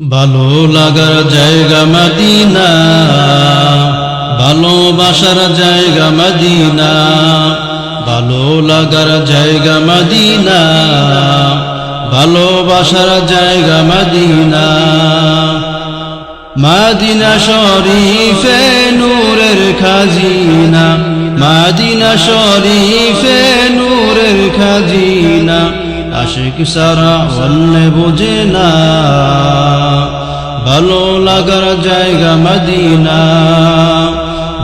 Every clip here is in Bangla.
ভালো লাগার জায়গা মদিনা। ভালোবাসার জায়গা মদিনা। ভালো লাগার জায়গা মদিনা। ভালোবাসার জায়গা মদিনা। মাদিনা শরীফে নূরের খাজিনা। মাদিনা শরীফে নূরের খাজিনা। আশিক সারা অন্য বোঝে না। ভালো লাগার জায়গা মদিনা।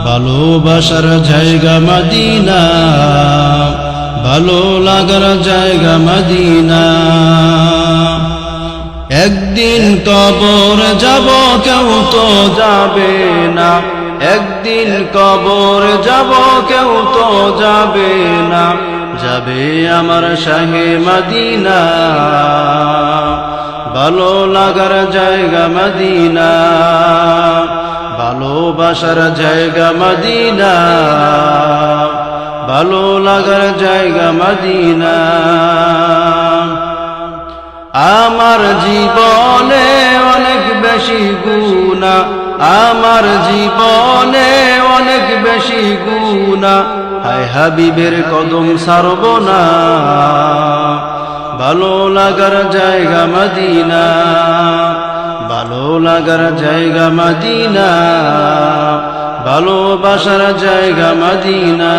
ভালোবাসার জায়গা মদিনা। ভালো লাগার জায়গা মদিনা। একদিন কবর যাব, কেউ তো যাবে না। একদিন কবর যাব, কেউ তো যাবে না। যাবে আমার শাহে মদিনা। ভালো লাগার জায়গা মদিনা। ভালোবাসার জায়গা মদিনা। ভালো লাগার জায়গা মদিনা। আমার জীবনে অনেক বেশি গুণা আমার জীবনে অনেক বেশি গুণা হায় হাবিবের কদম সারব না ভালো লাগার জায়গা মদিনা। ভালো লাগার জায়গা মদিনা। ভালোবাসার জায়গা মদিনা।